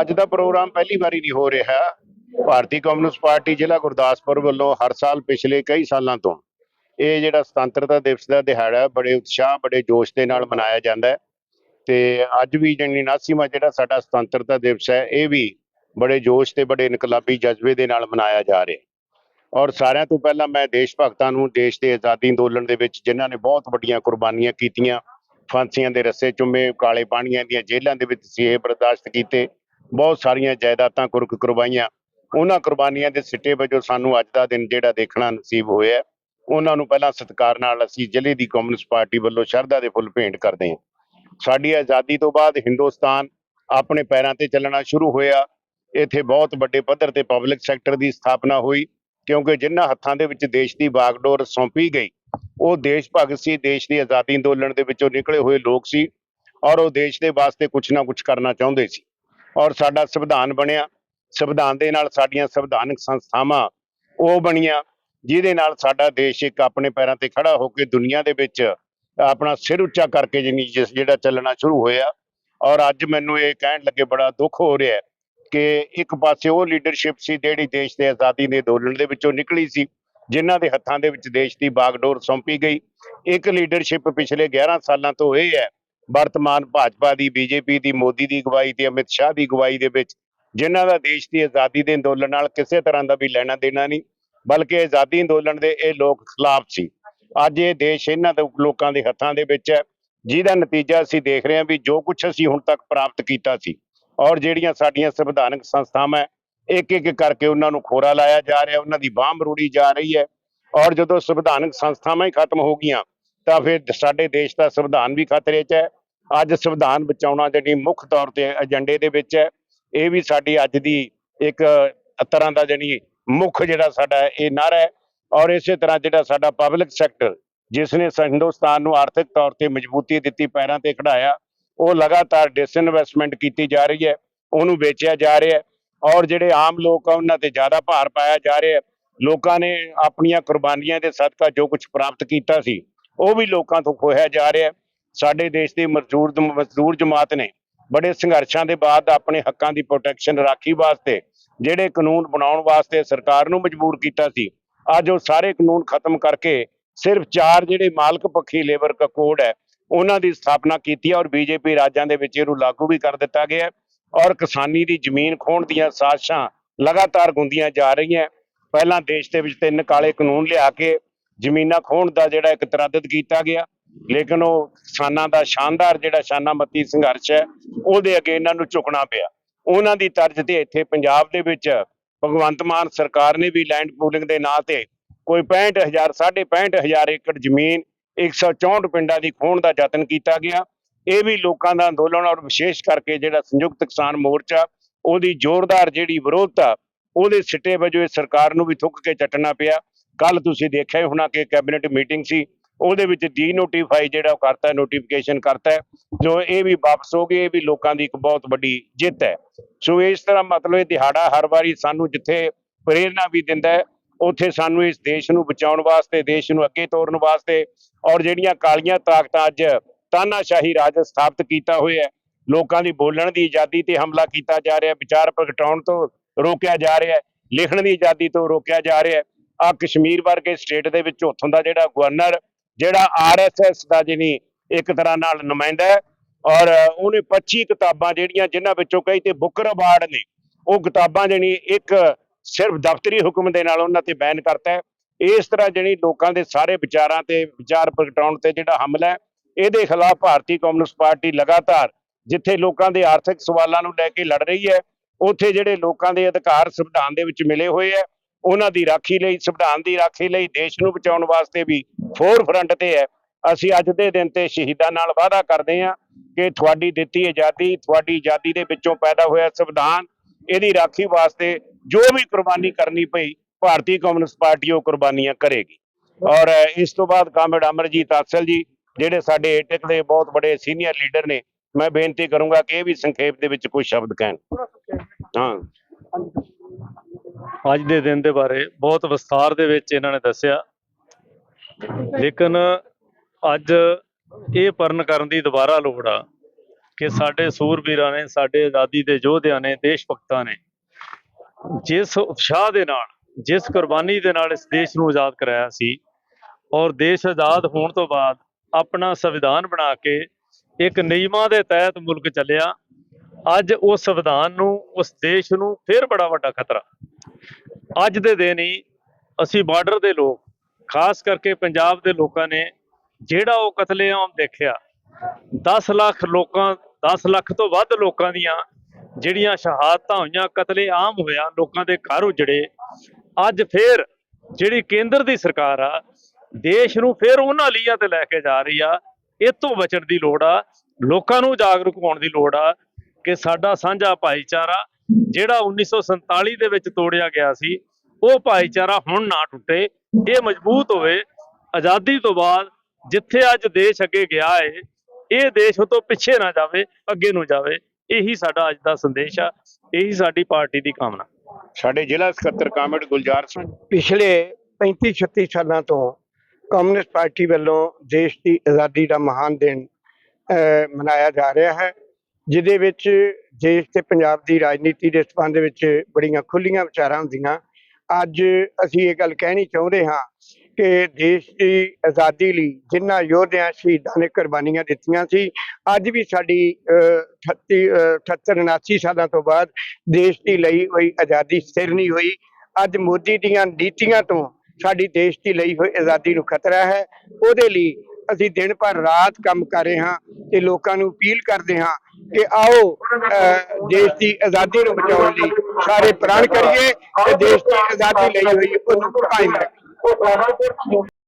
ਅੱਜ ਦਾ ਪ੍ਰੋਗਰਾਮ ਪਹਿਲੀ ਵਾਰੀ ਨਹੀਂ ਹੋ ਰਿਹਾ। ਭਾਰਤੀ ਕਮਿਊਨਿਸਟ ਪਾਰਟੀ ਜ਼ਿਲ੍ਹਾ ਗੁਰਦਾਸਪੁਰ ਵੱਲੋਂ ਹਰ ਸਾਲ ਪਿਛਲੇ ਕਈ ਸਾਲਾਂ ਤੋਂ ਇਹ ਜਿਹੜਾ ਸੁਤੰਤਰਤਾ ਦਿਵਸ ਦਾ ਦਿਹਾੜਾ ਬੜੇ ਉਤਸ਼ਾਹ, ਬੜੇ ਜੋਸ਼ ਦੇ ਨਾਲ ਮਨਾਇਆ ਜਾਂਦਾ ਹੈ। ਤੇ ਅੱਜ ਵੀ ਜਿਹੜੀ 79ਵਾਂ ਜਿਹੜਾ ਸਾਡਾ ਸੁਤੰਤਰਤਾ ਦਿਵਸ ਹੈ, ਇਹ ਵੀ ਬੜੇ ਜੋਸ਼ ਤੇ ਬੜੇ ਇਨਕਲਾਬੀ ਜਜ਼ਬੇ ਦੇ ਨਾਲ ਮਨਾਇਆ ਜਾ ਰਿਹਾ ਔਰ ਸਾਰਿਆਂ ਤੋਂ ਪਹਿਲਾਂ ਮੈਂ ਦੇਸ਼ ਭਗਤਾਂ ਨੂੰ, ਦੇਸ਼ ਦੇ ਆਜ਼ਾਦੀ ਅੰਦੋਲਨ ਦੇ ਵਿੱਚ ਜਿਨ੍ਹਾਂ ਨੇ ਬਹੁਤ ਵੱਡੀਆਂ ਕੁਰਬਾਨੀਆਂ ਕੀਤੀਆਂ ਫਾਂਸੀਆਂ ਦੇ ਰੱਸੇ ਚੁੰਮੇ ਕਾਲੇ ਪਾਣੀਆਂ ਦੀਆਂ ਜੇਲ੍ਹਾਂ ਦੇ ਵਿੱਚ ਸੀ ਇਹ ਬਰਦਾਸ਼ਤ ਕੀਤੇ। ਬਹੁਤ ਸਾਰੀਆਂ ਜਾਇਦਾਦਾਂ ਕੁਰਕ ਕਰਵਾਈਆਂ। ਉਹਨਾਂ ਕੁਰਬਾਨੀਆਂ ਦੇ ਸਿੱਟੇ ਵਜੋਂ ਸਾਨੂੰ ਅੱਜ ਦਾ ਦਿਨ ਜਿਹੜਾ ਦੇਖਣਾ ਨਸੀਬ ਹੋਇਆ ਉਹਨਾਂ ਨੂੰ ਪਹਿਲਾਂ ਸਤਿਕਾਰ ਨਾਲ ਅਸੀਂ ਜ਼ਿਲ੍ਹੇ ਦੀ ਕਮਿਊਨਿਸਟ ਪਾਰਟੀ ਵੱਲੋਂ ਸ਼ਰਧਾ ਦੇ ਫੁੱਲ ਭੇਂਟ ਕਰਦੇ ਹਾਂ। ਸਾਡੀ ਆਜ਼ਾਦੀ ਤੋਂ ਬਾਅਦ ਹਿੰਦੁਸਤਾਨ ਆਪਣੇ ਪੈਰਾਂ ਤੇ ਚੱਲਣਾ ਸ਼ੁਰੂ ਹੋਇਆ। ਇੱਥੇ ਬਹੁਤ ਵੱਡੇ ਪੱਧਰ ਤੇ ਪਬਲਿਕ ਸੈਕਟਰ ਦੀ ਸਥਾਪਨਾ ਹੋਈ ਕਿਉਂਕਿ ਜਿਨ੍ਹਾਂ ਹੱਥਾਂ ਦੇ ਵਿੱਚ ਦੇਸ਼ ਦੀ ਬਾਗਡੋਰ ਸੌਂਪੀ ਗਈ ਉਹ ਦੇਸ਼ ਭਗਤ ਸੀ, ਦੇਸ਼ ਦੀ ਆਜ਼ਾਦੀ ਅੰਦੋਲਨ ਦੇ ਵਿੱਚੋਂ ਨਿਕਲੇ ਹੋਏ ਲੋਕ ਸੀ ਔਰ ਉਹ ਦੇਸ਼ ਦੇ ਵਾਸਤੇ ਕੁਝ ਨਾ ਕੁਝ ਕਰਨਾ ਚਾਹੁੰਦੇ ਸੀ ਔਰ ਸਾਡਾ ਸੰਵਿਧਾਨ ਬਣਿਆ, ਸੰਵਿਧਾਨ ਦੇ ਨਾਲ ਸਾਡੀਆਂ ਸੰਵਿਧਾਨਕ ਸੰਸਥਾਵਾਂ ਉਹ ਬਣੀਆਂ, ਜਿਹਦੇ ਨਾਲ ਸਾਡਾ ਦੇਸ਼ ਇੱਕ ਆਪਣੇ ਪੈਰਾਂ ਤੇ ਖੜਾ ਹੋ ਕੇ ਦੁਨੀਆ ਦੇ ਵਿੱਚ ਆਪਣਾ ਸਿਰ ਉੱਚਾ ਕਰਕੇ ਜਿਸ ਜਿਹੜਾ ਚੱਲਣਾ ਸ਼ੁਰੂ ਹੋਇਆ ਔਰ ਅੱਜ ਮੈਨੂੰ ਇਹ ਕਹਿਣ ਲੱਗੇ ਬੜਾ ਦੁੱਖ ਹੋ ਰਿਹਾ ਕਿ ਇੱਕ ਪਾਸੇ ਉਹ ਲੀਡਰਸ਼ਿਪ ਸੀ ਜਿਹੜੀ ਦੇਸ਼ ਦੇ ਆਜ਼ਾਦੀ ਦੇ ਅੰਦੋਲਨ ਦੇ ਵਿੱਚੋਂ ਨਿਕਲੀ ਸੀ ਜਿਨ੍ਹਾਂ ਦੇ ਹੱਥਾਂ ਦੇ ਵਿੱਚ ਦੇਸ਼ ਦੀ ਬਾਗਡੋਰ ਸੌਂਪੀ ਗਈ। ਇੱਕ ਲੀਡਰਸ਼ਿਪ ਪਿਛਲੇ 11 ਸਾਲਾਂ ਤੋਂ ਇਹ ਹੈ ਵਰਤਮਾਨ ਭਾਜਪਾ ਦੀ, ਬੀਜੇਪੀ ਦੀ, ਮੋਦੀ ਦੀ ਅਗਵਾਈ ਤੇ ਅਮਿਤ ਸ਼ਾਹ ਦੀ ਅਗਵਾਈ ਦੇ ਵਿੱਚ, ਜਿਨ੍ਹਾਂ ਦਾ ਦੇਸ਼ ਦੀ ਆਜ਼ਾਦੀ ਦੇ ਅੰਦੋਲਨ ਨਾਲ ਕਿਸੇ ਤਰ੍ਹਾਂ ਦਾ ਵੀ ਲੈਣਾ ਦੇਣਾ ਨਹੀਂ, ਬਲਕਿ ਆਜ਼ਾਦੀ ਅੰਦੋਲਨ ਦੇ ਇਹ ਲੋਕ ਖਿਲਾਫ ਸੀ। ਅੱਜ ਇਹ ਦੇਸ਼ ਇਹਨਾਂ ਦੇ ਲੋਕਾਂ ਦੇ ਹੱਥਾਂ ਦੇ ਵਿੱਚ ਹੈ, ਜਿਹਦਾ ਨਤੀਜਾ ਅਸੀਂ ਦੇਖ ਰਹੇ ਹਾਂ ਵੀ ਜੋ ਕੁਝ ਅਸੀਂ ਹੁਣ ਤੱਕ ਪ੍ਰਾਪਤ ਕੀਤਾ ਸੀ, ਔਰ ਜਿਹੜੀਆਂ ਸਾਡੀਆਂ ਸੰਵਿਧਾਨਕ ਸੰਸਥਾਵਾਂ ਇੱਕ ਇੱਕ ਕਰਕੇ ਉਹਨਾਂ ਨੂੰ ਖੋਰਾ ਲਾਇਆ ਜਾ ਰਿਹਾ, ਉਹਨਾਂ ਦੀ ਬਾਹ ਮਰੂੜੀ ਜਾ ਰਹੀ ਹੈ ਔਰ ਜਦੋਂ ਸੰਵਿਧਾਨਕ ਸੰਸਥਾਵਾਂ ਹੀ ਖਤਮ ਹੋ ਗਈਆਂ, ਤਾਂ ਫਿਰ ਸਾਡੇ ਦੇਸ਼ ਦਾ ਸੰਵਿਧਾਨ ਵੀ ਖਤਰੇ 'ਚ ਹੈ। ਅੱਜ ਸੰਵਿਧਾਨ ਬਚਾਉਣਾ ਜਿਹੜੀ ਮੁੱਖ ਤੌਰ ਤੇ ਏਜੰਡੇ ਦੇ ਵਿੱਚ ਹੈ, ਇਹ ਵੀ ਸਾਡੀ ਅੱਜ ਦੀ ਇੱਕ ਤਰ੍ਹਾਂ ਦਾ ਜਿਹੜੀ ਮੁੱਖ ਜਿਹੜਾ ਸਾਡਾ ਇਹ ਨਾਰਾ ਹੈ ਔਰ ਇਸੇ ਤਰ੍ਹਾਂ ਜਿਹੜਾ ਸਾਡਾ ਪਬਲਿਕ ਸੈਕਟਰ ਜਿਸ ਨੇ ਹਿੰਦੁਸਤਾਨ ਨੂੰ ਆਰਥਿਕ ਤੌਰ ਤੇ ਮਜ਼ਬੂਤੀ ਦਿੱਤੀ, ਪੈਰਾਂ ਤੇ ਖੜਾਇਆ, ਉਹ ਲਗਾਤਾਰ ਡਿਸਇਨਵੈਸਟਮੈਂਟ ਕੀਤੀ ਜਾ ਰਹੀ ਹੈ, ਉਹਨੂੰ ਵੇਚਿਆ ਜਾ ਰਿਹਾ ਹੈ। ਔਰ ਜਿਹੜੇ ਆਮ ਲੋਕ ਆ, ਉਹਨਾਂ ਤੇ ਜ਼ਿਆਦਾ ਭਾਰ ਪਾਇਆ ਜਾ ਰਿਹਾ ਲੋਕਾਂ ਨੇ ਆਪਣੀਆਂ ਕੁਰਬਾਨੀਆਂ ਦੇ ਸਦਕਾ ਜੋ ਕੁਝ ਪ੍ਰਾਪਤ ਕੀਤਾ ਸੀ, ਉਹ ਵੀ ਲੋਕਾਂ ਤੋਂ ਖੋਹਿਆ ਜਾ ਰਿਹਾ ਸਾਡੇ ਦੇਸ਼ ਦੀ ਮਜ਼ਦੂਰ ਮਜ਼ਦੂਰ ਜਮਾਤ ਨੇ ਬੜੇ ਸੰਘਰਸ਼ਾਂ ਦੇ ਬਾਅਦ ਆਪਣੇ ਹੱਕਾਂ ਦੀ ਪ੍ਰੋਟੈਕਸ਼ਨ ਰਾਖੀ ਵਾਸਤੇ, ਜਿਹੜੇ ਕਾਨੂੰਨ ਬਣਾਉਣ ਵਾਸਤੇ ਸਰਕਾਰ ਨੂੰ ਮਜਬੂਰ ਕੀਤਾ ਸੀ, ਅੱਜ ਉਹ ਸਾਰੇ ਕਾਨੂੰਨ ਖਤਮ ਕਰਕੇ ਸਿਰਫ ਚਾਰ ਜਿਹੜੇ ਮਾਲਕ ਪੱਖੀ ਲੇਬਰ ਕੋਡ ਹੈ, ਉਹਨਾਂ ਦੀ ਸਥਾਪਨਾ ਕੀਤੀ ਹੈ ਔਰ ਬੀਜੇਪੀ ਰਾਜਾਂ ਦੇ ਵਿੱਚ ਇਹਨੂੰ ਲਾਗੂ ਵੀ ਕਰ ਦਿੱਤਾ ਗਿਆ ਹੈ। ਔਰ ਕਿਸਾਨੀ ਦੀ ਜ਼ਮੀਨ ਖੋਹਣ ਦੀਆਂ ਸਾਜ਼ਿਸ਼ਾਂ ਲਗਾਤਾਰ ਗੁੰਦੀਆਂ ਜਾ ਰਹੀਆਂ। ਪਹਿਲਾਂ ਦੇਸ਼ ਦੇ ਵਿੱਚ ਤਿੰਨ ਕਾਲੇ ਕਾਨੂੰਨ ਲਿਆ ਕੇ ਜ਼ਮੀਨਾਂ ਖੋਹਣ ਦਾ ਜਿਹੜਾ ਇੱਕ ਤਰੱਦਦ ਕੀਤਾ ਗਿਆ, ਲੇਕਿਨ ਉਹ ਕਿਸਾਨਾਂ ਦਾ ਸ਼ਾਨਦਾਰ ਜਿਹੜਾ ਸ਼ਾਨਾਮਤੀ ਸੰਘਰਸ਼ ਹੈ, ਉਹਦੇ ਅੱਗੇ ਇਹਨਾਂ ਨੂੰ ਝੁਕਣਾ ਪਿਆ। ਉਹਨਾਂ ਦੀ ਤਰਜ਼ ਤੇ ਇੱਥੇ ਪੰਜਾਬ ਦੇ ਵਿੱਚ ਭਗਵੰਤ ਮਾਨ ਸਰਕਾਰ ਨੇ ਵੀ ਲੈਂਡ ਪੂਲਿੰਗ ਦੇ ਨਾਂ ਤੇ ਕੋਈ 65000 65000 ਏਕੜ ਜ਼ਮੀਨ 164 ਪਿੰਡਾਂ ਦੀ ਖੋਹਣ ਦਾ ਯਤਨ ਕੀਤਾ ਗਿਆ। ਇਹ ਵੀ ਲੋਕਾਂ ਦਾ ਅੰਦੋਲਨ ਔਰ ਵਿਸ਼ੇਸ਼ ਕਰਕੇ ਜਿਹੜਾ ਸੰਯੁਕਤ ਕਿਸਾਨ ਮੋਰਚਾ, ਉਹਦੀ ਜ਼ੋਰਦਾਰ ਜਿਹੜੀ ਵਿਰੋਧਤਾ, ਉਹਦੇ ਸਿੱਟੇ ਵਜੋਂ ਇਹ ਸਰਕਾਰ ਨੂੰ ਵੀ ਥੁੱਕ ਕੇ ਚੱਟਣਾ ਪਿਆ। ਕੱਲ ਤੁਸੀਂ ਦੇਖਿਆ ਹੋਣਾ ਕਿ ਕੈਬਨਿਟ ਮੀਟਿੰਗ ਸੀ, ਉਹਦੇ ਵਿੱਚ ਡੀ ਨੋਟੀਫਾਈ ਜਿਹੜਾ ਉਹ ਕਰਤਾ ਨੋਟੀਫਿਕੇਸ਼ਨ ਕਰਤਾ ਜੋ ਇਹ ਵੀ ਵਾਪਸ ਹੋ ਗਈ ਇਹ ਵੀ ਲੋਕਾਂ ਦੀ ਇੱਕ ਬਹੁਤ ਵੱਡੀ ਜਿੱਤ ਹੈ। ਸੋ ਇਸ ਤਰ੍ਹਾਂ ਮਤਲਬ ਇਹ ਦਿਹਾੜਾ ਹਰ ਵਾਰੀ ਸਾਨੂੰ ਜਿੱਥੇ ਪ੍ਰੇਰਣਾ ਵੀ ਦਿੰਦਾ ਹੈ, ਉੱਥੇ ਸਾਨੂੰ ਇਸ ਦੇਸ਼ ਨੂੰ ਬਚਾਉਣ ਵਾਸਤੇ, ਦੇਸ਼ ਨੂੰ ਅੱਗੇ ਤੋਰਨ ਵਾਸਤੇ ਔਰ ਜਿਹੜੀਆਂ ਕਾਲੀਆਂ ਤਾਕਤਾਂ ਅੱਜ ਤਾਨਾਸ਼ਾਹੀ ਰਾਜ ਸਥਾਪਿਤ ਕੀਤਾ ਹੋਇਆ ਹੈ। ਲੋਕਾਂ ਦੀ ਬੋਲਣ ਦੀ ਆਜ਼ਾਦੀ ਤੇ ਹਮਲਾ ਕੀਤਾ ਜਾ ਰਿਹਾ ਵਿਚਾਰ ਪ੍ਰਗਟਾਉਣ ਤੋਂ ਰੋਕਿਆ ਜਾ ਰਿਹਾ ਲਿਖਣ ਦੀ ਆਜ਼ਾਦੀ ਤੋਂ ਰੋਕਿਆ ਜਾ ਰਿਹਾ ਹੈ। ਆ ਕਸ਼ਮੀਰ ਵਰਗੇ ਸਟੇਟ ਦੇ ਵਿੱਚ ਉੱਥੋਂ ਦਾ ਜਿਹੜਾ ਗਵਰਨਰ, ਜਿਹੜਾ ਆਰਐਸਐਸ ਦਾ ਜਿਹਨੀ ਇੱਕ ਤਰ੍ਹਾਂ ਨਾਲ ਨੁਮਾਇੰਦਾ ਹੈ ਔਰ ਉਹਨੇ 25 ਕਿਤਾਬਾਂ ਜਿਹੜੀਆਂ ਜਿਨ੍ਹਾਂ ਵਿੱਚੋਂ ਕਈ ਤੇ ਬੁੱਕਰ ਅਵਾਰਡ ਨੇ, ਉਹ ਕਿਤਾਬਾਂ ਜਿਹੜੀ ਇੱਕ ਸਿਰਫ ਦਫ਼ਤਰੀ ਹੁਕਮ ਦੇ ਨਾਲ ਉਹਨਾਂ ਤੇ ਬੈਨ ਕਰਤਾ ਇਸ ਤਰ੍ਹਾਂ ਜਿਹੜੀ ਲੋਕਾਂ ਦੇ ਸਾਰੇ ਵਿਚਾਰਾਂ ਤੇ ਵਿਚਾਰ ਪ੍ਰਗਟਾਉਣ ਤੇ ਜਿਹੜਾ ਹਮਲਾ ਇਹਦੇ ਖਿਲਾਫ ਭਾਰਤੀ ਕਮਿਊਨਿਸਟ ਪਾਰਟੀ ਲਗਾਤਾਰ ਜਿੱਥੇ ਲੋਕਾਂ ਦੇ ਆਰਥਿਕ ਸਵਾਲਾਂ ਨੂੰ ਲੈ ਕੇ ਲੜ ਰਹੀ ਹੈ, ਉੱਥੇ ਜਿਹੜੇ ਲੋਕਾਂ ਦੇ ਅਧਿਕਾਰ ਸੰਵਿਧਾਨ ਦੇ ਵਿੱਚ ਮਿਲੇ ਹੋਏ ਹੈ, ਉਹਨਾਂ ਦੀ ਰਾਖੀ ਲਈ, ਸੰਵਿਧਾਨ ਦੀ ਰਾਖੀ ਲਈ ਦੇਸ਼ ਨੂੰ ਬਚਾਉਣ ਵਾਸਤੇ ਵੀ ਫੋਰ ਫਰੰਟ ਤੇ ਹੈ। ਅਸੀਂ ਅੱਜ ਦੇ ਦਿਨ ਤੇ ਸ਼ਹੀਦਾਂ ਨਾਲ ਵਾਅਦਾ ਕਰਦੇ ਹਾਂ ਕਿ ਤੁਹਾਡੀ ਦਿੱਤੀ ਆਜ਼ਾਦੀ, ਤੁਹਾਡੀ ਆਜ਼ਾਦੀ ਦੇ ਵਿੱਚੋਂ ਪੈਦਾ ਹੋਇਆ ਸੰਵਿਧਾਨ, ਇਹਦੀ ਰਾਖੀ ਵਾਸਤੇ ਜੋ ਵੀ ਕੁਰਬਾਨੀ ਕਰਨੀ ਪਈ, ਭਾਰਤੀ ਕਮਿਊਨਿਸਟ ਪਾਰਟੀ ਉਹ ਕੁਰਬਾਨੀਆਂ ਕਰੇਗੀ। ਔਰ ਇਸ ਤੋਂ ਬਾਅਦ ਕਾਮਰੇਡ ਅਮਰਜੀਤ ਆਸਲ ਜੀ ਜਿਹੜੇ ਸਾਡੇ ਏਟਕ ਦੇ ਬਹੁਤ ਬੜੇ ਸੀਨੀਅਰ ਲੀਡਰ ਨੇ ਮੈਂ ਬੇਨਤੀ ਕਰੂੰਗਾ ਕਿ ਇਹ ਵੀ ਸੰਖੇਪ ਦੇ ਵਿੱਚ ਕੋਈ ਸ਼ਬਦ ਕਹਿਣ। ਹਾਂ। ਅੱਜ ਦੇ ਦਿਨ ਦੇ ਬਾਰੇ ਬਹੁਤ ਵਿਸਥਾਰ ਦੇ ਵਿੱਚ ਇਹਨਾਂ ਨੇ ਦੱਸਿਆ। ਲੇਕਿਨ ਅੱਜ ਇਹ ਪਰਨ ਕਰਨ ਦੀ ਦੁਬਾਰਾ ਲੋੜ ਆ ਕਿ ਸਾਡੇ ਸੂਰਬੀਰਾਂ ਨੇ ਸਾਡੇ ਆਜ਼ਾਦੀ ਦੇ ਯੋਧਿਆਂ ਨੇ ਦੇਸ਼ ਭਗਤਾਂ ਨੇ ਜਿਸ ਉਤਸ਼ਾਹ ਦੇ ਨਾਲ ਜਿਸ ਕੁਰਬਾਨੀ ਦੇ ਨਾਲ ਇਸ ਦੇਸ਼ ਨੂੰ ਆਜ਼ਾਦ ਕਰਾਇਆ ਸੀ ਔਰ ਦੇਸ਼ ਆਜ਼ਾਦ ਹੋਣ ਤੋਂ ਬਾਅਦ ਆਪਣਾ ਸੰਵਿਧਾਨ ਬਣਾ ਕੇ ਇੱਕ ਨਿਯਮਾਂ ਦੇ ਤਹਿਤ ਮੁਲਕ ਚੱਲਿਆ, ਅੱਜ ਉਸ ਸੰਵਿਧਾਨ ਨੂੰ, ਉਸ ਦੇਸ਼ ਨੂੰ ਫਿਰ ਬੜਾ ਵੱਡਾ ਖਤਰਾ। ਅੱਜ ਦੇ ਦਿਨ ਹੀ ਅਸੀਂ ਬਾਰਡਰ ਦੇ ਲੋਕ, ਖਾਸ ਕਰਕੇ ਪੰਜਾਬ ਦੇ ਲੋਕਾਂ ਨੇ ਜਿਹੜਾ ਉਹ ਕਤਲੇਆਮ ਦੇਖਿਆ 10 ਲੱਖ ਲੋਕਾਂ 10 ਲੱਖ ਤੋਂ ਵੱਧ ਲੋਕਾਂ ਦੀਆਂ ਜਿਹੜੀਆਂ ਸ਼ਹਾਦਤਾਂ ਹੋਈਆਂ, ਕਤਲੇਆਮ ਹੋਇਆ, ਲੋਕਾਂ ਦੇ ਘਰ ਉਜੜੇ, ਅੱਜ ਫੇਰ ਜਿਹੜੀ ਕੇਂਦਰ ਦੀ ਸਰਕਾਰ ਆ ਦੇਸ਼ ਨੂੰ ਫੇਰ ਉਹਨਾਂ ਲੀਆਂ ਤੇ ਲੈ ਕੇ ਜਾ ਰਹੀ ਆ। ਇਹ ਤੋਂ ਬਚਣ ਦੀ ਲੋੜ ਆ। ਲੋਕਾਂ ਨੂੰ ਜਾਗਰੂਕ ਹੋਣ ਦੀ ਲੋੜ ਆ ਕਿ ਸਾਡਾ ਸਾਂਝਾ ਭਾਈਚਾਰਾ ਜਿਹੜਾ 1947 ਦੇ ਵਿੱਚ ਤੋੜਿਆ ਗਿਆ ਸੀ ਉਹ ਭਾਈਚਾਰਾ ਹੁਣ ਨਾ ਟੁੱਟੇ। ਇਹ ਮਜ਼ਬੂਤ ਹੋਵੇ। ਆਜ਼ਾਦੀ ਤੋਂ ਬਾਅਦ ਜਿੱਥੇ ਅੱਜ ਦੇਸ਼ ਅੱਗੇ ਗਿਆ ਏ ਇਹ ਦੇਸ਼ ਉਹ ਤੋਂ ਪਿੱਛੇ ਨਾ ਜਾਵੇ ਅੱਗੇ ਨੂੰ ਜਾਵੇ। ਇਹੀ ਸਾਡਾ ਅੱਜ ਦਾ ਸੰਦੇਸ਼ ਆ। ਇਹੀ ਸਾਡੀ ਪਾਰਟੀ ਦੀ ਕਾਮਨਾ। ਸਾਡੇ ਜ਼ਿਲ੍ਹਾ ਸਕੱਤਰ ਕਾਮਰੇਡ ਗੁਲਜ਼ਾਰ ਸਿੰਘ। ਪਿਛਲੇ 35 36 ਸਾਲਾਂ ਤੋਂ ਕਮਿਊਨਿਸਟ ਪਾਰਟੀ ਵੱਲੋਂ ਦੇਸ਼ ਦੀ ਆਜ਼ਾਦੀ ਦਾ ਮਹਾਨ ਦਿਨ ਮਨਾਇਆ ਜਾ ਰਿਹਾ ਹੈ ਜਿਹਦੇ ਵਿੱਚ ਦੇਸ਼ ਤੇ ਪੰਜਾਬ ਦੀ ਰਾਜਨੀਤੀ ਦੇ ਸੰਬੰਧ ਵਿੱਚ ਬੜੀਆਂ ਖੁੱਲੀਆਂ ਵਿਚਾਰਾਂ ਹੁੰਦੀਆਂ। ਅੱਜ ਅਸੀਂ ਇਹ ਗੱਲ ਕਹਿਣੀ ਚਾਹੁੰਦੇ ਹਾਂ ਕਿ ਦੇਸ਼ ਦੀ ਆਜ਼ਾਦੀ ਲਈ ਜਿਨ੍ਹਾਂ ਯੋਧਿਆਂ ਸ਼ਹੀਦਾਂ ਨੇ ਕੁਰਬਾਨੀਆਂ ਦਿੱਤੀਆਂ ਸੀ ਅੱਜ ਵੀ ਸਾਡੀ ਅਹ, 38 ਅਹ, 78 79 ਸਾਲਾਂ ਤੋਂ ਬਾਅਦ ਦੇਸ਼ ਦੀ ਲਈ ਹੋਈ ਆਜ਼ਾਦੀ ਸਥਿਰ ਨਹੀਂ ਹੋਈ। ਅੱਜ ਮੋਦੀ ਦੀਆਂ ਨੀਤੀਆਂ ਤੋਂ ਸਾਡੀ ਦੇਸ਼ ਦੀ ਲਈ ਹੋਈ ਆਜ਼ਾਦੀ ਨੂੰ ਖਤਰਾ ਹੈ। ਉਹਦੇ ਲਈ ਅਸੀਂ ਦਿਨ ਭਰ ਰਾਤ ਕੰਮ ਕਰ ਰਹੇ ਹਾਂ ਤੇ ਲੋਕਾਂ ਨੂੰ ਅਪੀਲ ਕਰਦੇ ਹਾਂ ਕਿ ਆਓ ਅਹ, ਦੇਸ਼ ਦੀ ਆਜ਼ਾਦੀ ਨੂੰ ਬਚਾਉਣ ਲਈ ਸਾਰੇ ਪ੍ਰਣ ਕਰੀਏ ਤੇ ਦੇਸ਼ ਦੀ ਆਜ਼ਾਦੀ ਲਈ ਹੋਈ ਉਹਨੂੰ ਕਾਇਮ ਰੱਖੀਏ।